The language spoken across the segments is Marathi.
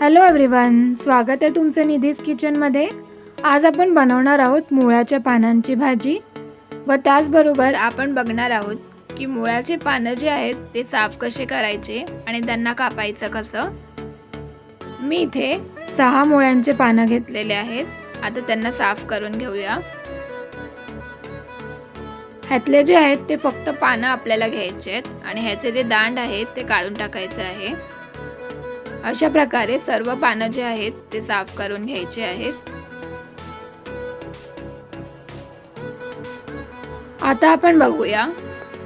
हॅलो एव्हरीवन स्वागत आहे तुमचं निधीज किचनमध्ये. आज आपण बनवणार आहोत मुळ्याच्या पानांची भाजी व त्याचबरोबर आपण बघणार आहोत की मुळ्याचे पानं जे आहेत ते साफ कसे करायचे आणि त्यांना कापायचं कसं. मी इथे सहा मुळ्यांचे पानं घेतलेले आहेत. आता त्यांना साफ करून घेऊया. ह्यातले जे आहेत ते फक्त पानं आपल्याला घ्यायचे आहेत आणि ह्याचे जे दांड आहेत ते काढून टाकायचं आहे. अशा प्रकारे सर्व पानं जे आहेत ते साफ करून घ्यायचे आहेत. आता आपण बघूया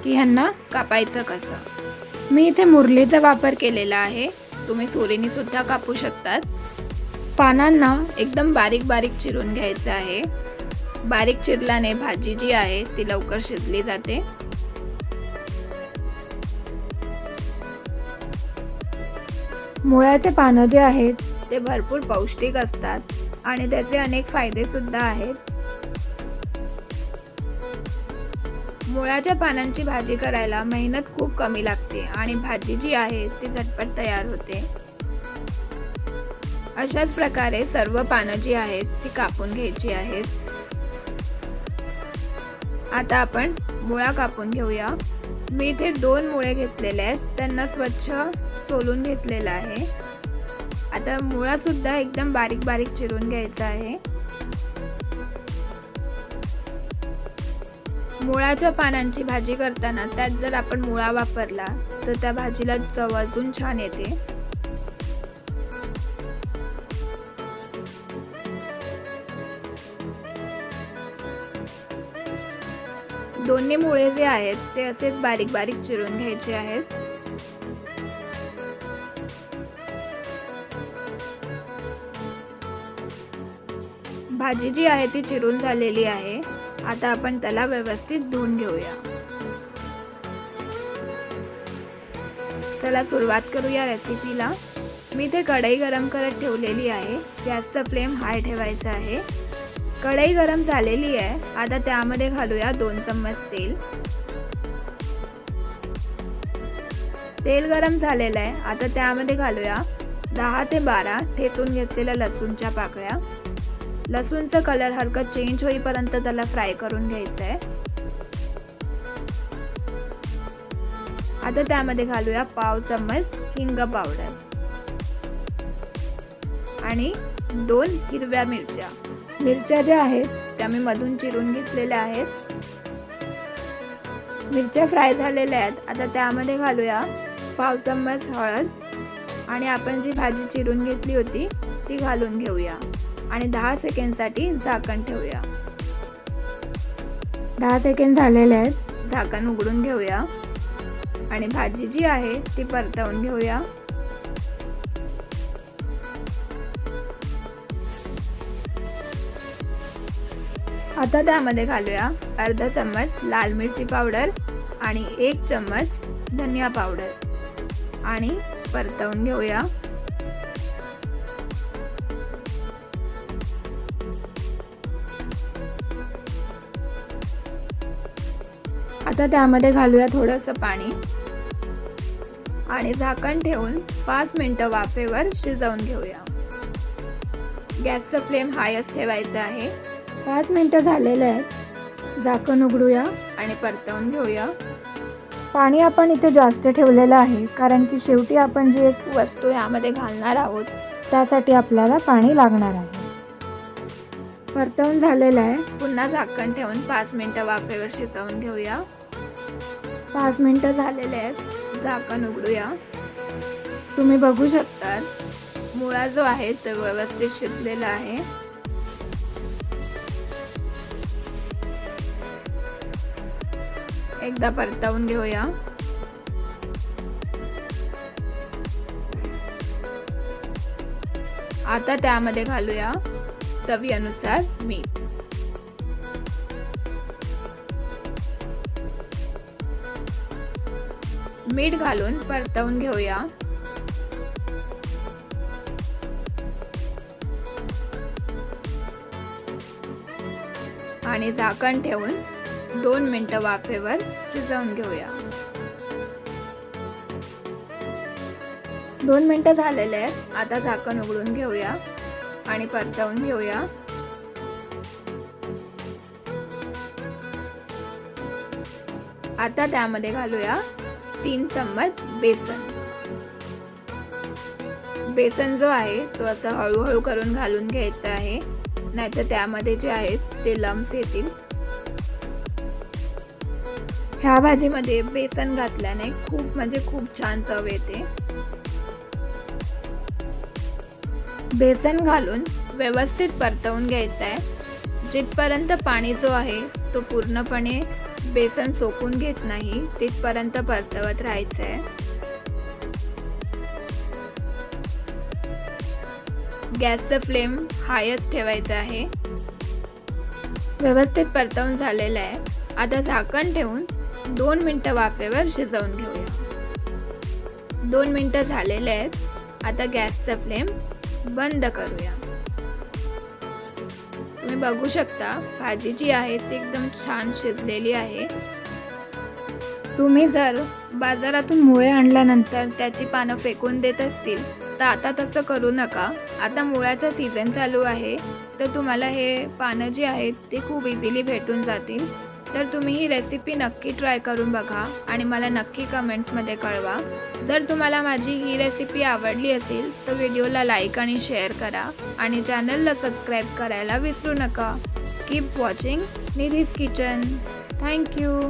की ह्यांना कापायचं कसं. मी इथे मुरलीचा वापर केलेला आहे. तुम्ही सुरीनी सुद्धा कापू शकतात. पानांना एकदम बारीक बारीक चिरून घ्यायचं आहे. बारीक चिरल्याने भाजी जी आहे ती लवकर शिजली जाते. मुळ्याचे पानं जे आहेत ते भरपूर पौष्टिक असतात आणि त्याचे अनेक फायदे सुद्धा आहेत. मुळ्याच्या पानांची भाजी करायला मेहनत खूप कमी लागते आणि भाजी जी आहे ती झटपट तयार होते. अशाच प्रकारे सर्व पानं जी आहेत ती कापून घ्यायची आहेत. आता आपण मुळा कापून घेऊया. मी इथे दोन मुळे घेतलेले आहेत. त्यांना स्वच्छ सोलून घेतलेलं आहे. आता मुळासुद्धा एकदम बारीक बारीक चिरून घ्यायचा आहे. मुळाच्या पानांची भाजी करताना त्यात जर आपण मुळा वापरला तर त्या भाजीला चव अजून छान येते. दोन्ही मुळे जे आहेत ते असेच बारीक बारीक चिरून घ्यायचे आहेत. भाजी जी आहे ती चिरून झालेली आहे. आता आपण त्याला व्यवस्थित धुवून घेऊया. चला सुरुवात करूया रेसिपीला मी ते कढई गरम करत ठेवलेली आहे. गॅसचा फ्लेम हाय ठेवायचा आहे. कढई गरम झालेली आहे. आता त्यामध्ये घालूया दोन चम्मच तेल. तेल गरम झालेलं आहे. आता त्यामध्ये घालूया दहा ते बारा ठेचून घेतलेल्या लसूणच्या पाकळ्या. लसूणचं कलर हलकं चेंज होईपर्यंत त्याला फ्राय करून घ्यायचं आहे आता त्यामध्ये घालूया पाव चम्मच हिंग पावडर आणि दोन हिरव्या मिरच्या. मिरच्या ज्या आहेत त्या मी मधून चिरून घेतलेल्या आहेत. मिरच्या फ्राय झालेल्या आहेत. आता त्यामध्ये घालूया पाव चम्मच हळद. आणि आपण जी भाजी चिरून घेतली होती ती घालून घेऊया. आणि दहा सेकंडसाठी झाकण ठेवूया. दहा सेकंड झालेले आहेत. झाकण उघडून घेऊया. आणि भाजी जी आहे ती परतवून घेऊया. आता त्यामध्ये घालूया अर्धा चम्मच लाल मिरची पावडर आणि एक चम्मच धनिया पावडर. आणि परतवून घेऊया. आता त्यामध्ये घालूया थोडंसं पाणी. आणि झाकण ठेवून पाच मिनटं वाफेवर शिजवून घेऊया. गॅसचं फ्लेम हायच ठेवायचं आहे. पाच मिनटं झालेले आहेत. झाकण उघडूया. आणि परतवून घेऊया. पाणी आपण इथे जास्त ठेवलेलं आहे कारण की शेवटी आपण जी एक वस्तू यामध्ये घालणार आहोत. त्यासाठी आपल्याला पाणी लागणार आहे. परतवून झालेलं आहे. पुन्हा झाकण ठेवून पाच मिनटं वाफेवर शिजवून घेऊया. पाच मिनटं झालेले आहेत. झाकण उघडूया. तुम्ही बघू शकता. मुळा जो आहे तो व्यवस्थित शिजलेला आहे. एकदा परतवून घेऊया. आता त्यामध्ये घालूया चवीनुसार मीठ. मीठ घालून परतवून घेऊया. आणि झाकण ठेवून दोन मिनटं वाफेवर शिजवून घेऊया. दोन मिनटं झालेले आहेत. आता झाकण उघडून घेऊया आणि परतवून घेऊया. आता त्यामध्ये घालूया तीन चम्मच बेसन. बेसन जो आहे तो असं हळूहळू करून घालून घ्यायचा आहे. नाहीतर त्यामध्ये जे आहेत ते लम्स येतील. ह्या भाजीमध्ये बेसन घातल्याने खूप म्हणजे खूप छान चव येते. बेसन घालून व्यवस्थित परतवून घ्यायचं आहे जिथपर्यंत पाणी जो आहे तो पूर्णपणे बेसन सोकून घेत नाही तिथपर्यंत परतवत राहायचं आहे गॅसचं फ्लेम हायच ठेवायचं आहे. व्यवस्थित परतवून झालेलं आहे. आता झाकण ठेवून दोन मिनटं वाफेवर शिजवून घेऊया. दोन मिनटं झालेले आहेत. आता गॅसचा फ्लेम बंद करूया. तुम्ही बघू शकता भाजी जी आहे ती एकदम छान शिजलेली आहे. तुम्ही जर बाजारातून मुळे आणल्यानंतर त्याची पानं फेकून देत असतील तर आता तसं करू नका. आता मुळ्याचा सीझन चालू आहे तर तुम्हाला हे पानं जी आहेत ती खूप इझिली भेटून जातील. तर तुम्ही ही रेसिपी नक्की ट्राय करून बघा आणि मला नक्की कमेंट्समध्ये कळवा. जर तुम्हाला माझी ही रेसिपी आवडली असेल तर व्हिडिओला लाईक आणि शेअर करा आणि चॅनलला सबस्क्राईब करायला विसरू नका. Keep watching Nidhi's kitchen thank you